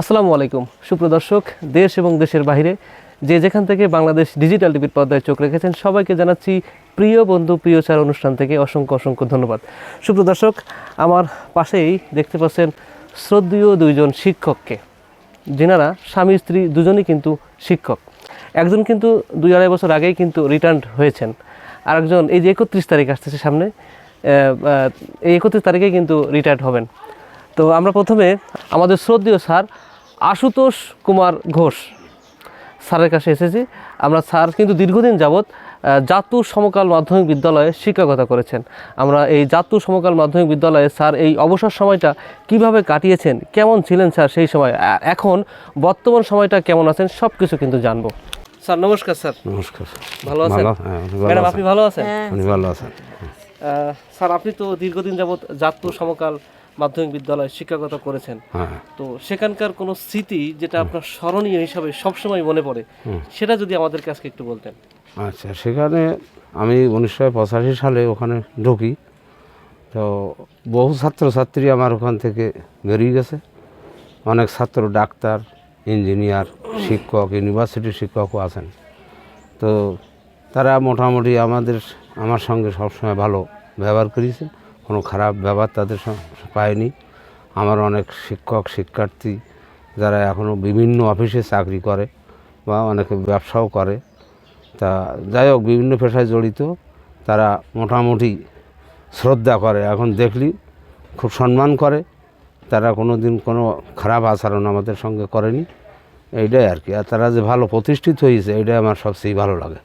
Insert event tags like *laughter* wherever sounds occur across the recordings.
আসসালামু আলাইকুম। সুপ্রদর্শক দেশ এবং দেশের বাইরে যে যেখান থেকে বাংলাদেশ ডিজিটাল টিভির পর্দায় চোখ রেখেছেন, সবাইকে জানাচ্ছি প্রিয় বন্ধু, প্রিয় চার অনুষ্ঠান থেকে অসংখ্য অসংখ্য ধন্যবাদ। সুপ্রদর্শক আমার পাশেই দেখতে পাচ্ছেন শ্রদ্ধেয় দুইজন শিক্ষককে। যেনারা স্বামী, স্ত্রী দুজনই কিন্তু শিক্ষক। একজন কিন্তু দুই আড়াই বছর আগেই কিন্তু রিটার্ন হয়েছেন। আরেকজন এই যে একত্রিশ তারিখ আসতেছে সামনে এই একত্রিশ তারিখে কিন্তু রিটায়ার্ড হবেন। তো আমরা প্রথমে আমাদের শ্রদ্ধেয় স্যার আশুতোষ কুমার ঘোষ স্যারের কাছে এসেছি। আমরা স্যার কিন্তু দীর্ঘদিন যাবৎ জাতু সমকাল মাধ্যমিক বিদ্যালয়ে শিক্ষকতা করেছেন। আমরা এই জাতু সমকাল মাধ্যমিক বিদ্যালয়ে স্যার এই অবসর সময়টা কীভাবে কাটিয়েছেন কেমন ছিলেন স্যার সেই সময় এখন বর্তমান সময়টা কেমন আছেন সব কিছু কিন্তু জানব। স্যার নমস্কার স্যার। নমস্কার ভালো আছেন? হ্যাঁ ম্যাডাম আপনি ভালো আছেন? ভালো আছেন। স্যার আপনি তো দীর্ঘদিন যাবৎ জাতু সমকাল মাধ্যমিক বিদ্যালয়ে শিক্ষকতা করেছেন। হ্যাঁ। তো সেখানকার কোনো স্মৃতি যেটা আপনার স্মরণীয় হিসাবে সবসময় মনে পড়ে সেটা যদি আমাদের আজকে একটু বলতেন। আচ্ছা সেখানে আমি উনিশশো পঁচাশি সালে ওখানে ঢুকি তো বহু ছাত্রছাত্রী আমার ওখান থেকে বেরিয়ে গেছে। অনেক ছাত্র ডাক্তার ইঞ্জিনিয়ার শিক্ষক ইউনিভার্সিটির শিক্ষকও আছেন। তো তারা মোটামুটি আমাদের আমার সঙ্গে সবসময় ভালো ব্যবহার করেছে। কোনো খারাপ ব্যবহার তাদের পায়নি। আমার অনেক শিক্ষক, শিক্ষার্থী যারা এখনও বিভিন্ন অফিসে চাকরি করে বা অনেকে ব্যবসাও করে, তা যাই হোক, বিভিন্ন পেশায় জড়িত, তারা মোটামুটি শ্রদ্ধা করে। এখন দেখলি খুব সম্মান করে, তারা কোনো দিন কোনো খারাপ আচরণ আমাদের সঙ্গে করেনি। এইটাই আর কি। আর তারা যে ভালো প্রতিষ্ঠিত হয়েছে, এইটাই আমার সবচেয়ে ভালো লাগে।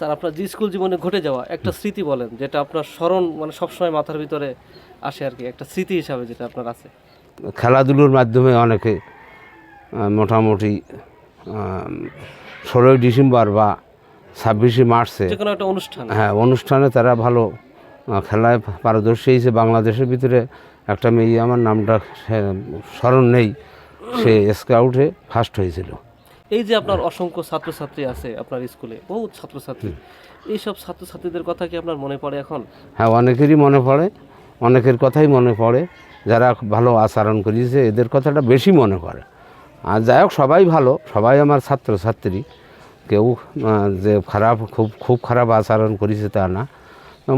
স্যার আপনার যে স্কুল জীবনে ঘটে যাওয়া একটা স্মৃতি বলেন যেটা আপনার স্মরণ মানে সবসময় মাথার ভিতরে আসে আর কি একটা স্মৃতি হিসাবে যেটা আপনার আছে। খেলাধুলোর মাধ্যমে অনেকে মোটামুটি ষোলোই ডিসেম্বর বা ছাব্বিশে মার্চে যে কোনো একটা অনুষ্ঠান। হ্যাঁ অনুষ্ঠানে তারা ভালো খেলায় পারদর্শী হয়েছে। বাংলাদেশের ভিতরে একটা মেয়ে আমার নামটা স্মরণ নেই সে স্কাউটে ফার্স্ট হয়েছিল। এই যে আপনার অসংখ্য ছাত্রছাত্রী আছে আপনার স্কুলে বহু ছাত্রছাত্রী। এই এইসব ছাত্রছাত্রীদের কথা কি আপনার মনে পড়ে এখন? হ্যাঁ অনেকেরই মনে পড়ে অনেকের কথাই মনে পড়ে। যারা ভালো আচরণ করিয়েছে এদের কথাটা বেশি মনে পড়ে। আর যাই হোক সবাই ভালো সবাই আমার ছাত্রছাত্রী। কেউ যে খারাপ খুব খুব খারাপ আচরণ করেছে তা না।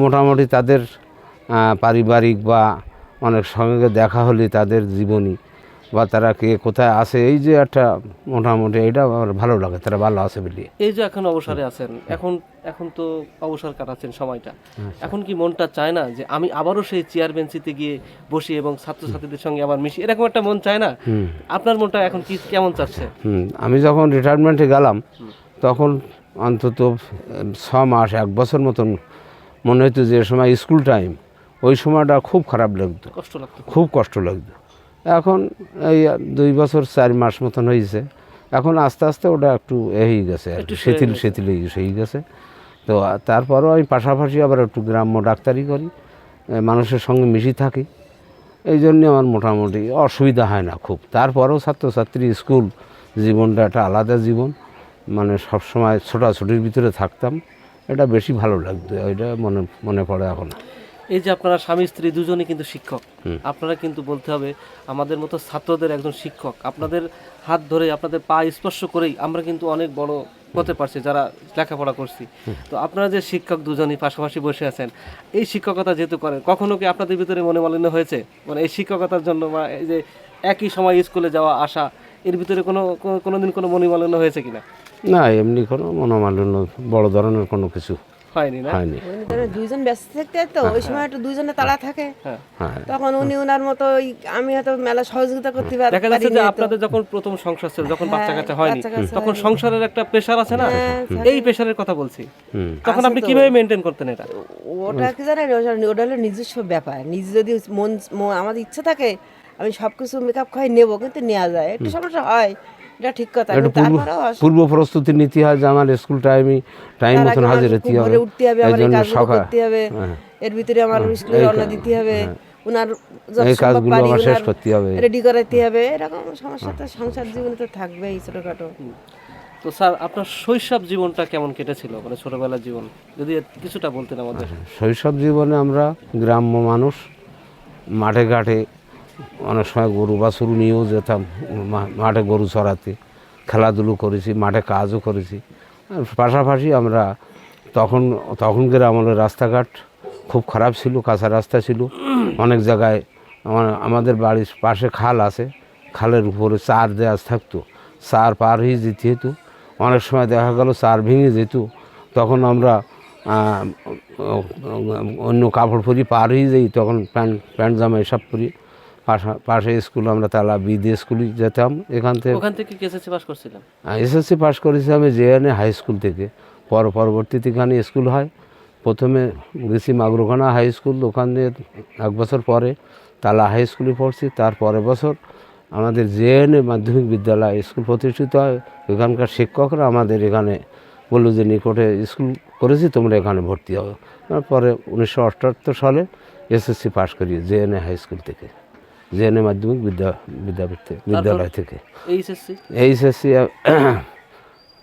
মোটামুটি তাদের পারিবারিক বা অনেক সঙ্গে দেখা হলে তাদের জীবনী বা তারা কে কোথায় আছে এই যে একটা মোটামুটি এটা আমার ভালো লাগে তারা ভালো আছে বলে। এই যে এখন অবসরে আছেন এখন এখন তো অবসর কাটাচ্ছেন সময়টা। এখন কি মনটা চায় না যে আমি আবারও সেই চেয়ার বেঞ্চিতে গিয়ে বসি এবং ছাত্রছাত্রীদের সঙ্গে আবার মিশি? এরকম একটা মন চায় না? আপনার মনটা এখন কি কেমন চাচ্ছে? আমি যখন রিটায়ারমেন্টে গেলাম তখন অন্তত ছ মাস এক বছর মতন মনে হতো যে সময় স্কুল টাইম ওই সময়টা খুব খারাপ লাগতো। কষ্ট লাগতো। খুব কষ্ট লাগতো। এখন এই দুই বছর চার মাস মতন হয়েছে এখন আস্তে আস্তে ওটা একটু এ হয়ে গেছে একটু শিথিল শিথিল হয়ে গেছে- হয়ে গেছে। তো তারপরও আমি পাশাপাশি আবার একটু গ্রাম্য ডাক্তারি করি মানুষের সঙ্গে মিশি থাকি। এই জন্যে আমার মোটামুটি অসুবিধা হয় না খুব। তারপরেও ছাত্রছাত্রী স্কুল জীবনটা একটা আলাদা জীবন। মানে সবসময় ছোটাছুটির ভিতরে থাকতাম। এটা বেশি ভালো লাগতো এটা মনে মনে পড়ে এখন। এই যে আপনারা স্বামী স্ত্রী দুজনই কিন্তু শিক্ষক। আপনারা কিন্তু বলতে হবে আমাদের মতো ছাত্রদের একজন শিক্ষক। আপনাদের হাত ধরে আপনাদের পা স্পর্শ করেই আমরা কিন্তু অনেক বড় হতে পারছি যারা লেখাপড়া করছি। তো আপনারা যে শিক্ষক দুজনই পাশাপাশি বসে আছেন এই শিক্ষকতা যেহেতু করেন কখনো কি আপনাদের ভিতরে মনে মালিন্য হয়েছে? মানে এই শিক্ষকতার জন্য বা এই যে একই সময় স্কুলে যাওয়া আসা এর ভিতরে কোনো কোনো- কোনোদিন কোনো মনোমালিন্য হয়েছে কিনা? না এমনি কোনো মনোমালিন্য বড় ধরনের কোনো কিছু হয়নি না? হয়নি। দুইজন ব্যস্ত থাকতে তো ওই সময় একটু দুইজনে তালা থাকে। হ্যাঁ। হ্যাঁ। তখন উনি ওনার মতো আমি হয়তো মেলা সহযোগিতা করতে পারি দেখা যাচ্ছে যে আপনাদের যখন প্রথম সংসার ছিল যখন বাচ্চা কাচ্চা হয়নি তখন সংসারের একটা প্রেশার আছে না? এই প্রেশারের কথা বলছি। তখন আপনি কীভাবে মেনটেন করতেন এটা? ওটা কি জানেন ওটা- হলো নিজস্ব ব্যাপার। নিজ যদি মন ম- আমাদের ইচ্ছা থাকে আমি সব কিছু মেকআপ খাই নেব কিন্তু নেওয়া যায়। একটু সমস্যা হয়। এটা ঠিক কথা একটু পূর্ব পূর্ব প্রস্তুতি নিতে হয় যে আমার স্কুল টাইমে টাইম মতন হাজির হতে হবে। উঠতে হবে আমার কাজগুলো সকাল করতে হবে। হ্যাঁ। এর ভিতরে আমার স্কুলে রওনা দিতে হবে উনার এই কাজগুলো আমার শেষ করতে হবে। রেডি করাইতে হবে। এরকম সমস্যা তো সংসার জীবনে তো থাকবেই ছোটখাটো। তো স্যার আপনার শৈশব জীবনটা কেমন কেটেছিল? মানে ছোটবেলার জীবন। যদি কিছুটা বলতেন আমাদের। শৈশব জীবনে আমরা গ্রাম্য মানুষ মাঠে ঘাটে অনেক সময় গরু বাছুর নিয়েও যেতাম মাঠে গরু চড়াতে, খেলাধুলো করেছি, মাঠে কাজও করেছি। পাশাপাশি আমরা তখন, তখনকার আমাদের রাস্তাঘাট খুব খারাপ ছিল, কাঁচা রাস্তা ছিল। অনেক জায়গায় আমার- আমাদের বাড়ির পাশে খাল আছে, খালের উপরে চার দেওয়া থাকতো। চার পার হয়ে যেতে হতো। অনেক সময় দেখা গেল চার ভেঙে যেত। তখন আমরা অন্য কাপড় পরি পার হয়ে যাই, তখন প্যান্ট প্যান্ট জামা এসব পরি। পাশা পাশে স্কুল আমরা তালা বিদে স্কুলে যেতাম। এখান থেকে ওখান থেকে কেসেসি পাস করছিলেন? এসএসসি পাস করেছি আমি জেএনএ হাই স্কুল থেকে। পর পরবর্তীতে এখানে স্কুল হয়। প্রথমে গেছি মাগরোখানা হাই স্কুল ওখান দিয়ে এক বছর পরে তালা হাই স্কুলে পড়ছি। তার পরের বছর আমাদের জেএনএ মাধ্যমিক বিদ্যালয় স্কুল প্রতিষ্ঠিত হয়। এখানকার শিক্ষকরা আমাদের এখানে বলল যে নিকটে স্কুল করেছি তোমরা এখানে ভর্তি হবে তারপরে উনিশশো অষ্টাত্তর সালে এসএসসি পাস করি জেএনএ হাই স্কুল থেকে। জেএনএ মাধ্যমিক বিদ্যা বিদ্যাপীঠ বিদ্যালয় থেকে। এইচএসসি? এইচএসসি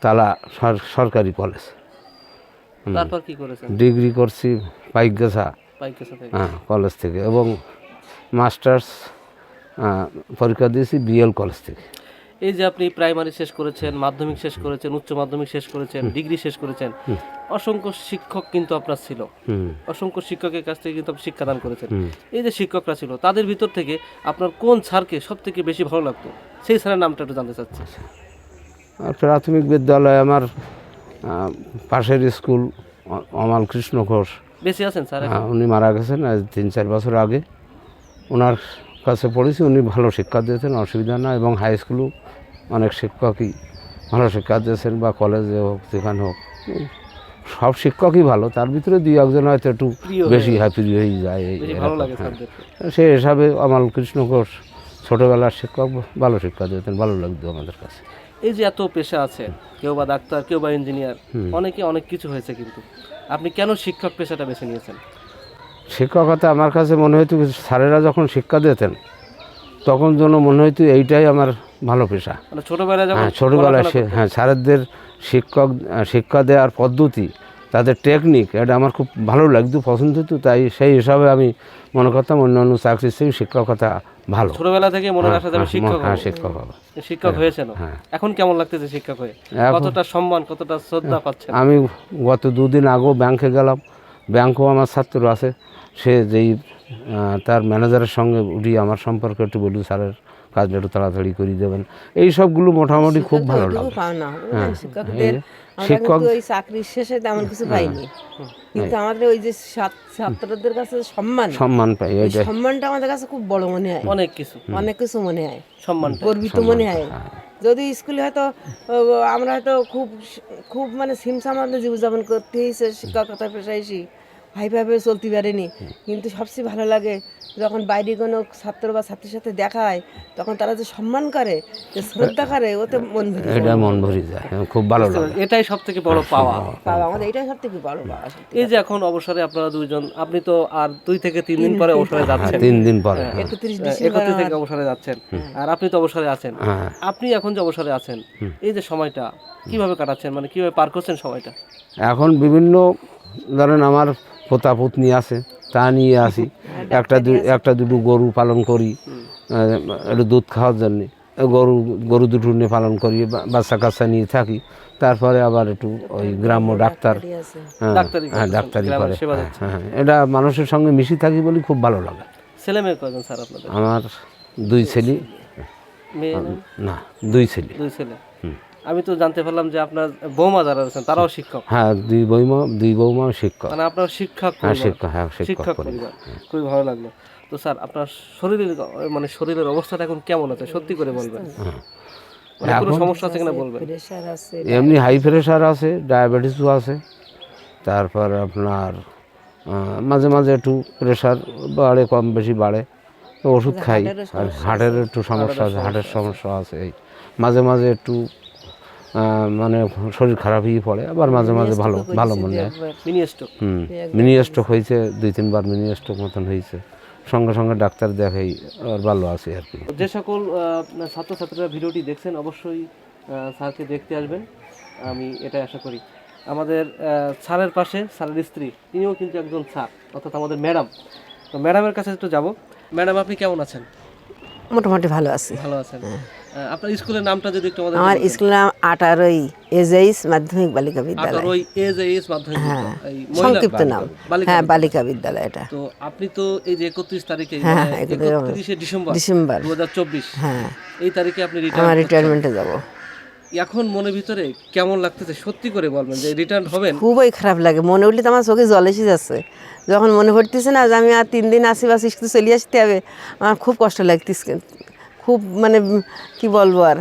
তালা সর- সরকারি কলেজ। তারপর কি করেছেন? ডিগ্রি করছি পাইকগাছা। হ্যাঁ কলেজ থেকে। এবং মাস্টার্স পরীক্ষা দিয়েছি বিএল কলেজ থেকে। এই যে আপনি প্রাইমারি শেষ করেছেন মাধ্যমিক শেষ করেছেন উচ্চ মাধ্যমিক শেষ করেছেন ডিগ্রি শেষ করেছেন অসংখ্য শিক্ষক কিন্তু আপনার ছিল। অসংখ্য শিক্ষকের কাছ থেকে কিন্তু আপনি শিক্ষাদান করেছেন। এই যে শিক্ষকরা ছিল তাদের ভিতর থেকে আপনার কোন স্যারকে সব থেকে বেশি ভালো লাগতো? সেই স্যারের নামটা একটু জানতে চাচ্ছি। প্রাথমিক বিদ্যালয় আমার পাশের স্কুল অমাল কৃষ্ণ ঘোষ। বেশি আছেন স্যার? উনি মারা গেছেন তিন চার বছর আগে। ওনার কাছে পড়েছি উনি ভালো শিক্ষা দিয়েছেন অসুবিধা না এবং হাই স্কুলেও অনেক শিক্ষকই ভালো শিক্ষা দিয়েছেন বা কলেজে হোক যেখানে হোক। সব শিক্ষকই ভালো তার ভিতরে দুই একজন হয়তো একটু বেশি হ্যাপি হয়ে যায় হ্যাঁ। হিসাবে আমার কৃষ্ণ ঘোষ ছোটোবেলার শিক্ষক ভালো শিক্ষা দিতেন ভালো লাগতো আমাদের কাছে। এই যে এত পেশা আছে কেউ বা ডাক্তার কেউ বা ইঞ্জিনিয়ার অনেকে অনেক কিছু হয়েছে কিন্তু। আপনি কেন শিক্ষক পেশাটা বেছে নিয়েছেন? শিক্ষকতা আমার কাছে মনে হইতো স্যারেরা যখন শিক্ষা দিতেন তখন যেন মনে হইতো এইটাই আমার ভালো পেশা। মানে ছোটবেলায় হ্যাঁ ছোটোবেলায় সে- হ্যাঁ স্যারেদের শিক্ষক শিক্ষা দেওয়ার পদ্ধতি তাদের টেকনিক এটা আমার খুব ভালো লাগতো পছন্দ হতো তাই সেই হিসাবে আমি মনে করতাম অন্য অন্য চাকরির চেয়ে শিক্ষকতা ভালো। ছোটবেলা থেকে মনে রাখা যাবে হ্যাঁ, শিক্ষক হ্যাঁ শিক্ষক হবে। শিক্ষক হ্যাঁ। এখন কেমন লাগতেছে শিক্ষক হয়ে? কতটা সম্মান কতটা শ্রদ্ধা পাচ্ছেন? আমি গত দুদিন আগেও ব্যাংকে গেলাম। ব্যাংকও আমার ছাত্র আছে। সে যেই তার ম্যানেজারের সঙ্গে উঠি আমার সম্পর্কে একটু বলি স্যারের। কাজটা একটু তাড়াতাড়ি করে দেবেন। এই সবগুলো মোটামুটি খুব ভালো লাগে? শিক্ষকদের আমরা শিক্ষক- ওই চাকরির শেষে তেমন কিছু পাইনি। কিন্তু আমাদের ওই যে ছাত্রদের কাছে সম্মান। সম্মান পাই ওই সম্মানটা আমাদের কাছে খুব বড় মনে হয়। অনেক কিছু। অনেক কিছু মনে হয়। সম্মানটা গর্বিত মনে হয়। যদি স্কুলে হয়তো আমরা হয়তো খুব খুব মানে সিমসাম আমাদের জীবনযাপন করতে হয়েছে শিক্ষকতা পেশায় ভাই চলতে পারেনি। কিন্তু সবচেয়ে ভালো লাগে যখন বাইরে কোনো ছাত্র বা ছাত্রীর সাথে দেখা হয় তখন তারা যে সম্মান করে যে শ্রদ্ধা করে ওতে মন ভরে এটা মন ভরি যায় খুব ভালো লাগে। এটাই সব থেকে বড় পাওয়া। পাওয়া আমাদের এটাই সব থেকে বড় পাওয়া এই যে এখন অবসরে আপনারা দুইজন আপনি তো আর দুই থেকে তিন দিন পরে অবসরে যাচ্ছেন। তিন দিন পরে একত্রিশ ডিসেম্বর একত্রিশ থেকে অবসরে যাচ্ছেন। আর আপনি তো অবসরে আছেন। হ্যাঁ। আপনি এখন যে অবসরে আছেন এই যে সময়টা কীভাবে কাটাচ্ছেন? মানে কীভাবে পার করছেন সময়টা? এখন বিভিন্ন ধরেন আমার পোতা পুতনি আছে তা নিয়ে আসি। *laughs* একটা দু একটা দুটো গরু পালন করি একটু দুধ খাওয়ার জন্যে। গরু গরু দুটো নিয়ে পালন করি বা- বাচ্চা কাচ্চা নিয়ে থাকি। তারপরে আবার একটু ওই গ্রাম্য ডাক্তার হ্যাঁ, ডাক্তারি হ্যাঁ ডাক্তারি করে। হ্যাঁ, হ্যাঁ এটা মানুষের সঙ্গে মিশি থাকি বলে খুব ভালো লাগে। ছেলে মেয়ে কয়জন স্যার আপনাদের? আমার দুই ছেলে। না দুই ছেলে। দুই ছেলে। আমি তো জানতে পারলাম যে আপনার বৌমা যারা আছেন তারাও শিক্ষক। হ্যাঁ দুই বৌমা দুই বৌমা শিক্ষক। মানে আপনার শিক্ষক হ্যাঁ শিক্ষক হ্যাঁ শিক্ষক শিক্ষক পরিবার। খুবই ভালো লাগল। তো স্যার আপনার শরীরের মানে শরীরের অবস্থাটা এখন কেমন আছে? সত্যি করে বলবেন। মানে কোনো সমস্যা আছে কিনা বলবেন? এমনি হাই প্রেশার আছে ডায়াবেটিসও আছে তারপর আপনার মাঝে মাঝে একটু প্রেশার বাড়ে কম বেশি বাড়ে তো ওষুধ খাই। আর হার্টের একটু সমস্যা আছে হার্টের সমস্যা আছে এই মাঝে মাঝে একটু মানে শরীর খারাপ হয়ে পড়ে আবার মাঝে মাঝে ভালো ভালো মনে হয়। মিনি স্ট্রোক হুম মিনি স্ট্রোক হয়েছে দুই তিনবার মিনি স্ট্রোক মতন হয়েছে। সঙ্গে সঙ্গে ডাক্তার দেখাই আর ভালো আছে আর কি। যে সকল ছাত্রছাত্রীরা ভিডিওটি দেখছেন অবশ্যই স্যারকে দেখতে আসবেন। আমি এটাই আশা করি। আমাদের স্যারের পাশে স্যারের স্ত্রী তিনিও কিন্তু একজন স্যার অর্থাৎ আমাদের ম্যাডাম। তো ম্যাডামের কাছে একটু যাব। ম্যাডাম আপনি কেমন আছেন? মোটামুটি ভালো আছি। ভালো আছেন। আহ, আপনার স্কুলের নামটা যদি একটু আমাদের আমার স্কুলের নাম আটারই এজেইস মাধ্যমিক বালিকা বিদ্যালয়। আঠারোই এজ এস মাধ্যমিক হ্যাঁ সংক্ষিপ্ত নাম। হ্যাঁ বালিকা বিদ্যালয় এটা। তো আপনি তো এই যে একত্রিশ তারিখে হ্যাঁ, মানে একত্রিশে ডিসেম্বর ডিসেম্বর। দু হাজার চব্বিশ হ্যাঁ। এই তারিখে আপনি আমার রিটায়ারমেন্টে যাব। এখন মনের ভিতরে কেমন লাগতেছে? সত্যি করে বলবেন যে রিটায়ার হবেন? খুবই খারাপ লাগে। মনে উঠলে তো আমার চোখে জল এসে যাচ্ছে। যখন মনে পড়তেছে না যে আমি আর তিন দিন আসি বা স্কুল চলে আসতে হবে আমার খুব কষ্ট লাগতেছে খুব মানে কি বলব আর?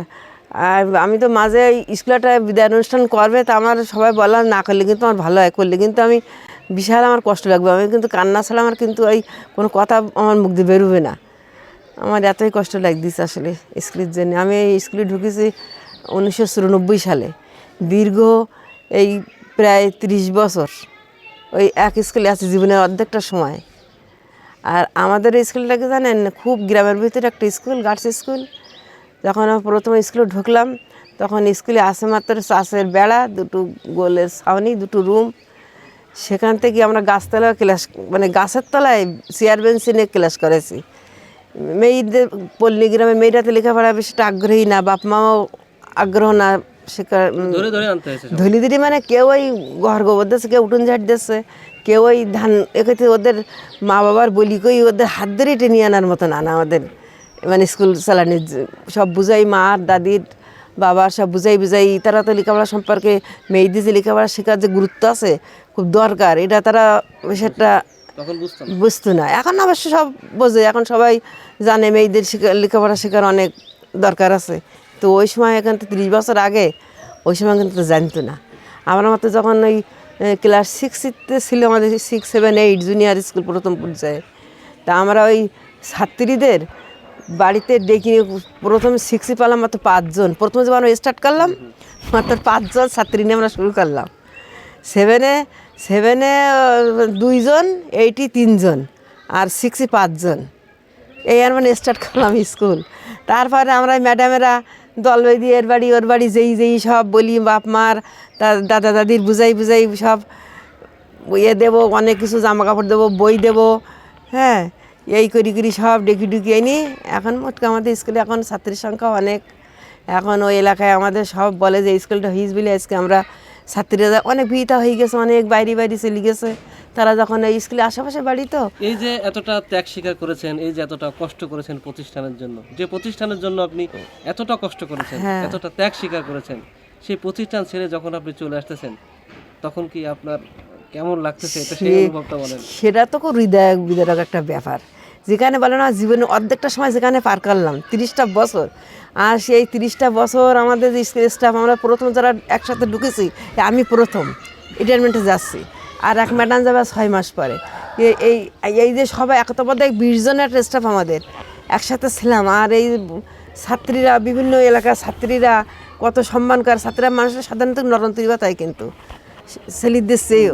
আর আমি তো মাঝে স্কুলটা বিদায় অনুষ্ঠান করবে, তা আমার সবাই বলা, না, করলে কিন্তু আমার ভালো হয়, করলে কিন্তু আমি বিশাল আমার কষ্ট লাগবে। আমি কিন্তু কান্না ছাড়া আমার কিন্তু ওই কোনো কথা আমার মুখ দিয়ে বেরোবে না। আমার এতই কষ্ট লাগতেছে আসলে স্কুলের জন্য। আমি এই স্কুলে ঢুকেছি উনিশশো চুরানব্বই সালে। দীর্ঘ এই প্রায় ত্রিশ বছর ওই এক স্কুলে আছি জীবনের অর্ধেকটা সময়। আর আমাদের স্কুলটাকে জানেন খুব গ্রামের ভিতরে একটা স্কুল গার্লস স্কুল। যখন আমি প্রথমে স্কুলে ঢুকলাম তখন স্কুলে আসে মাত্র চাষের বেড়া দুটো গোলের ছাউনি দুটো রুম। সেখান থেকে আমরা গাছতলায় ক্লাস মানে গাছের তলায় চেয়ার বেঞ্চে নিয়ে ক্লাস করেছি। মেয়েদের পল্লী গ্রামে মেয়েরা তো লেখাপড়া বেশিটা আগ্রহী না বাপ মাও আগ্রহ না সে উম, ধরে ধরে আনতে হয়েছে সব। দিদি মানে কেউ ওই ঘর গোবর দিচ্ছে কেউ উঠুন ঝাড় দিচ্ছে কেউ ওই ধান এক্ষেত্রে ওদের মা বাবার বলি কই ওদের হাত ধরে টেনে আনার মতন আনা আমাদের মানে স্কুল চালানির সব বুঝাই মা আর দাদির বাবার সব বুঝাই বুঝাই তারা তো লেখাপড়া সম্পর্কে মেয়েদের যে লেখাপড়া শেখার যে গুরুত্ব আছে খুব দরকার। এটা তারা একটা বুঝতো না। এখন অবশ্য সব বোঝে এখন সবাই জানে মেয়েদের শেখা লেখাপড়া শেখার অনেক দরকার আছে। তো ওই সময় এখান থেকে ত্রিশ বছর আগে ওই সময় কিন্তু জানতো না। আমার মতো যখন ওই ক্লাস সিক্সতে ছিল আমাদের six seven eight junior school প্রথম পর্যায়ে। তা আমরা ওই ছাত্রীদের বাড়িতে ডেকে নিয়ে প্রথম সিক্সে পেলাম মাত্র পাঁচজন। প্রথমে যখন স্টার্ট করলাম, মাত্র পাঁচজন ছাত্রী নিয়ে আমরা শুরু করলাম। সেভেনে সেভেনে দুইজন এইটি তিনজন, আর সিক্সে পাঁচজন। এই আর মানে স্টার্ট করলাম স্কুল তারপরে আমরা ম্যাডামেরা দল বেঁধে এর বাড়ি, ওর বাড়ি, যেই যেই সব বলি, বাপ, মার দাদা, দাদির বুঝাই বুঝাই সব ইয়ে দেবো, অনেক কিছু জামা কাপড় দেবো, বই দেবো হ্যাঁ এই করি করি সব ডেকে ডুকি এনি এখন মোটকে আমাদের স্কুলে এখন ছাত্রীর সংখ্যা অনেক। এখন ওই এলাকায় আমাদের সব বলে যে, স্কুলটা হইস বলে, আজকে আমরা ছাত্রীরা অনেক ভিড়টা হয়ে গেছে, অনেক বাইরে বাইরে চলে গেছে। তারা যখন এই স্কুলে আশেপাশে বাড়ি তো। এই যে এতটা ত্যাগ স্বীকার করেছেন এই যে এতটা কষ্ট করেছেন প্রতিষ্ঠানের জন্য যে প্রতিষ্ঠানের জন্য আপনি এতটা কষ্ট করেছেন হ্যাঁ। এতটা ত্যাগ স্বীকার করেছেন সেই প্রতিষ্ঠান ছেড়ে যখন আপনি চলে আসতেছেন তখন কি আপনার কেমন লাগতেছে? এটা সেই অনুভবটা বলেন। সেটা তো খুব হৃদয় বিদারক একটা ব্যাপার। যেখানে বলে না জীবনে অর্ধেকটা সময় যেখানে পার করলাম তিরিশটা বছর। আর সেই তিরিশটা বছর আমাদের যে স্কুল স্টাফ আমরা প্রথম যারা একসাথে ঢুকেছি আমি প্রথম। রিটায়ারমেন্টে যাচ্ছি। আর এক ম্যাডাম যাবে ছয় মাস পরে। এই এই যে সবাই একত পদে বিশ জনের একটা স্টাফ আমাদের। একসাথে ছিলাম আর এই ছাত্রীরা বিভিন্ন এলাকার ছাত্রীরা কত সম্মান করে। ছাত্রীরা মানুষের সাধারণত নরন্তরী তাই কিন্তু। ছেলেদের চেয়েও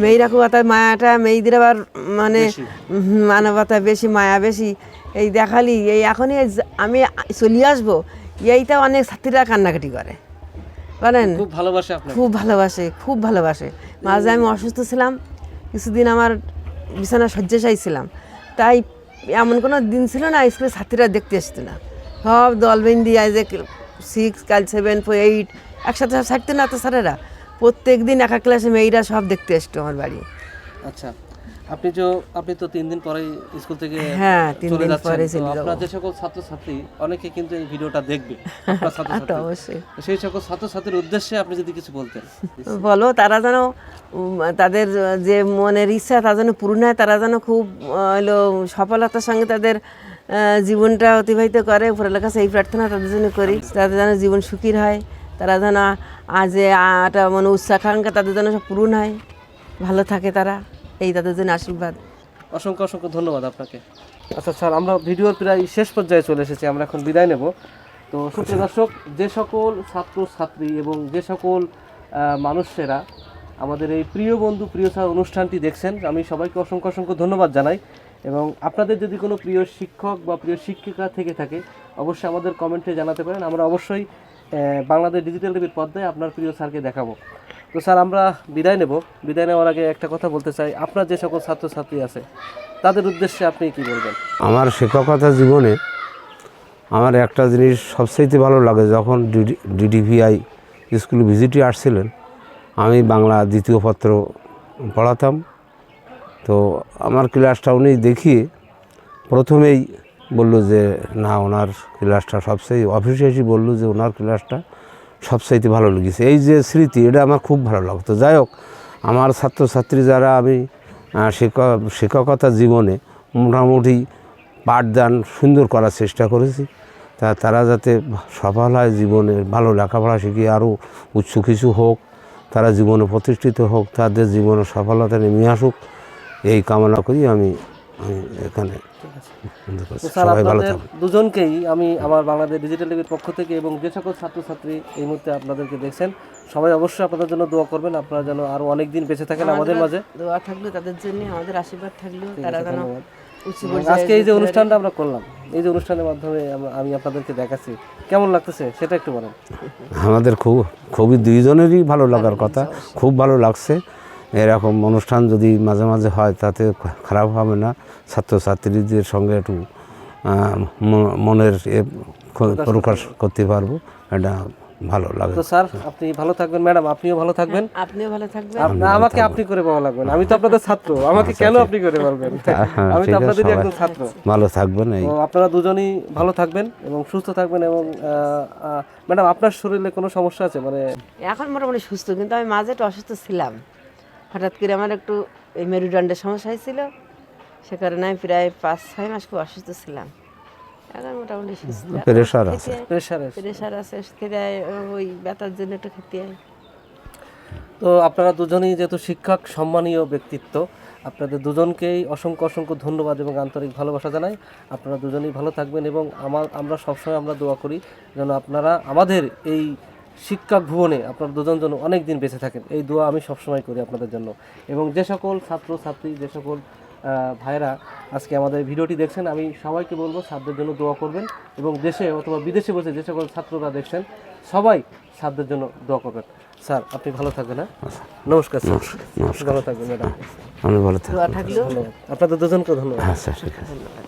মেয়েরা নরম। খুব অর্থাৎ মায়াটা মেয়েদের আবার মানে মানবতা বেশি মায়া বেশি। এই দেখালি এই এখনই আমি চলে আসব এইটা অনেক ছাত্রীরা কান্নাকাটি করে। বলেন খুব ভালোবাসে খুব ভালোবাসে খুব ভালোবাসে। মাঝে আমি অসুস্থ ছিলাম কিছুদিন আমার বিছানা শয্যাশায়ী ছিলাম তাই এমন কোনো দিন ছিল না স্কুলের ছাত্রীরা দেখতে আসতো না। সব দলবেন্দি আজ সিক্স কাল সেভেন ফোর এইট একসাথে সব ছাড়তো না তো স্যারেরা। প্রত্যেক দিন একা ক্লাসে মেয়েরা সব দেখতে আসতো আমার বাড়ি। আচ্ছা। আপনি তো আপনি তো তিন দিন পরেই স্কুল থেকে হ্যাঁ, তিন দিন পরে চলে যাব। আপনার যে সকল ছাত্রছাত্রী অনেকে কিন্তু এই ভিডিওটা দেখবে। আপনার *laughs* ছাত্রছাত্রী। অবশ্যই। সেই সকল ছাত্রছাত্রীর উদ্দেশ্যে আপনি যদি কিছু বলতেন। বলো তারা যেন তাদের যে মনের ইচ্ছা তা যেন পূর্ণ হয় তারা যেন খুব হলো সফলতার সঙ্গে তাদের জীবনটা অতিবাহিত করে উপরের কাছে এই প্রার্থনা তাদের জন্য করি তাদের যেন জীবন সুখীর হয় তারা যেন আজ একটা মানে উচ্চাকাঙ্ক্ষা তাদের যেন সব পূরণ হয়। ভালো থাকে তারা। এই তাদের জন্য আশীর্বাদ। অসংখ্য অসংখ্য ধন্যবাদ আপনাকে। আচ্ছা স্যার আমরা ভিডিওর প্রায় শেষ পর্যায়ে চলে এসেছি আমরা এখন বিদায় নেব। তো সুপ্রিয় দর্শক যে সকল ছাত্র ছাত্রী এবং যে সকল মানুষেরা আমাদের এই প্রিয় বন্ধু প্রিয় স্যার অনুষ্ঠানটি দেখছেন আমি সবাইকে অসংখ্য অসংখ্য ধন্যবাদ জানাই। এবং আপনাদের যদি কোনো প্রিয় শিক্ষক বা প্রিয় শিক্ষিকা থেকে থাকে অবশ্যই আমাদের কমেন্টে জানাতে পারেন। আমরা অবশ্যই বাংলাদেশ ডিজিটাল টিভির পর্দায় আপনার প্রিয় স্যারকে দেখাবো। তো স্যার, আমরা বিদায় নেব। বিদায় নেওয়ার আগে একটা কথা বলতে চাই। আপনার যে সকল ছাত্রছাত্রী আছে, তাদের উদ্দেশ্যে আপনি কি বলবেন? আমার শিক্ষকতা জীবনে আমার একটা জিনিস সবচাইতে ভালো লাগে, যখন ডিডিভিআই স্কুল ভিজিটে আসছিলেন, আমি বাংলা দ্বিতীয় পত্র পড়াতাম। তো আমার ক্লাসটা উনি দেখিয়ে প্রথমেই বলল যে, না, ওনার ক্লাসটা সবচেয়ে অফিসে এসে বলল যে, ওনার ক্লাসটা সবচাইতে ভালো লেগেছে। এই যে স্মৃতি, এটা আমার খুব ভালো লাগতো যাই হোক, আমার ছাত্রছাত্রী যারা আমি শিক্ষক শিক্ষকতা জীবনে মোটামুটি পাঠদান সুন্দর করার চেষ্টা করেছি, তা তারা যাতে সফল হয় জীবনে, ভালো লেখাপড়া শিখিয়ে আরও উচ্চ কিছু হোক, তারা জীবনে প্রতিষ্ঠিত হোক, তাদের জীবনে সফলতা নেমে আসুক, এই কামনা করি আমি আমি এখানে। সবাই ভালো দুজনকেই আমি আমার বাংলাদেশ ডিজিটাল টিভির পক্ষ থেকে এবং যে সকল ছাত্রছাত্রী এই মুহূর্তে আপনাদেরকে দেখছেন সবাই অবশ্যই আপনাদের জন্য দোয়া করবেন। আপনারা যেন আরও অনেক দিন বেঁচে থাকেন আমাদের মাঝে। দোয়া থাকল তাদের জন্য আমাদের আশীর্বাদ থাকল তারা যেন আজকে এই যে অনুষ্ঠানটা আমরা করলাম এই যে অনুষ্ঠানের মাধ্যমে আমি আপনাদেরকে দেখাচ্ছি কেমন লাগতেছে সেটা একটু বলেন। আমাদের খুব খুবই দুইজনেরই ভালো লাগার কথা খুব ভালো লাগছে। এরকম অনুষ্ঠান যদি মাঝে মাঝে হয় তাতে খারাপ হবে না। ছাত্রছাত্রীদের সঙ্গে একটু মনের এ প্রকাশ করতে পারব। এটা ভালো লাগে। তো স্যার আপনি ভালো থাকবেন ম্যাডাম আপনিও ভালো থাকবেন। আপনিও ভালো থাকবেন। না, আমাকে আপনি করে বলা লাগবে না। আমি তো আপনাদের ছাত্র আমাকে কেন আপনি করে বলবেন? হ্যাঁ, আমি তো আপনাদেরই একজন ছাত্র। ভালো থাকবেন এই। তো আপনারা দুজনই ভালো থাকবেন এবং সুস্থ থাকবেন এবং ম্যাডাম আপনার শরীরে কোনো সমস্যা আছে? মানে এখন মোটামুটি সুস্থ কিন্তু আমি মাঝে একটু অসুস্থ ছিলাম। হঠাৎ করে আমার একটু এই মেরুদণ্ডের সমস্যা হয়েছিল। সে কারণে আমি প্রায় পাঁচ ছয় মাস খুব অসুস্থ ছিলাম। এখন মোটামুটি প্রেশার আছে। প্রেশারে প্রেশার আছে। খেতে ওই ব্যথার জন্য একটু খেতে হয়। তো আপনারা দুজনেই যেহেতু শিক্ষক সম্মানীয় ব্যক্তিত্ব আপনাদের দুজনকেই অসংখ্য অসংখ্য ধন্যবাদ এবং আন্তরিক ভালোবাসা জানাই। আপনারা দুজনেই ভালো থাকবেন এবং আমার আমরা সবসময় আমরা দোয়া করি যেন আপনারা আমাদের এই শিক্ষক ভুবনে আপনার দুজন যেন অনেক দিন বেঁচে থাকেন এই দোয়া আমি সবসময় করি আপনাদের জন্য। এবং যে সকল ছাত্র ছাত্রী যে সকল ভাইরা আজকে আমাদের ভিডিওটি দেখছেন আমি সবাইকে বলব ছাত্রদের জন্য দোয়া করবেন এবং দেশে অথবা বিদেশে বসে যে সকল ছাত্ররা দেখছেন সবাই ছাত্রদের জন্য দোয়া করবেন। স্যার আপনি ভালো থাকবেন হ্যাঁ? নমস্কার স্যার। ভালো থাকবেন ম্যাডাম। আমি ভালো থাকবেন আপনাদের দুজনকে ধন্যবাদ। ঠিক ধন্যবাদ।